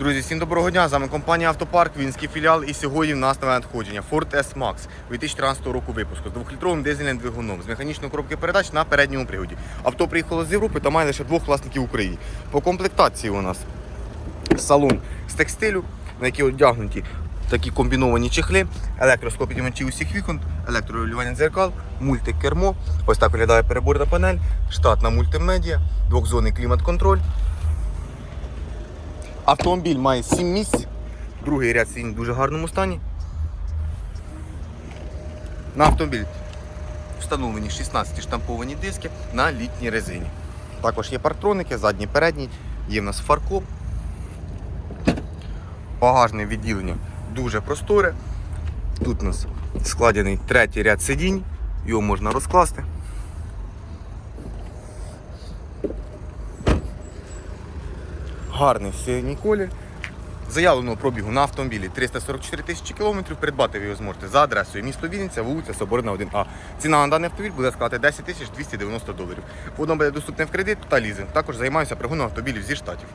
Друзі, всім доброго дня. З вами компанія Автопарк, Вінський філіал. І сьогодні в нас нове надходження Ford S-Max 2013 року випуску з двохлітровим дизельним двигуном з механічною коробки передач на передньому приводі. Авто приїхало з Європи та має лише двох власників в Україні. По комплектації у нас салон з текстилю, на який одягнуті такі комбіновані чехли, електросклопідімачі усіх вікон, електрорегулювання дзеркал, мультикермо. Ось так виглядає переборна панель, штатна мультимедіа, двохзонний клімат-контроль. Автомобіль має 7 місць, другий ряд сидінь в дуже гарному стані. На автомобіль встановлені 16 штамповані диски на літній резині. Також є парктроники, задній, передній, є в нас фаркоп. Багажне відділення дуже просторе. Тут у нас складений третій ряд сидінь, його можна розкласти. Гарний синій колір. Заявленого пробігу на автомобілі 344 тисячі кілометрів. Придбати ви його зможете за адресою місто Вінниця, вулиця Соборна 1А. Ціна на даний автомобіль буде складати 10 тисяч 290 доларів. Воно буде доступне в кредит та лізинг. Також займаюся пригоном автомобілів зі штатів.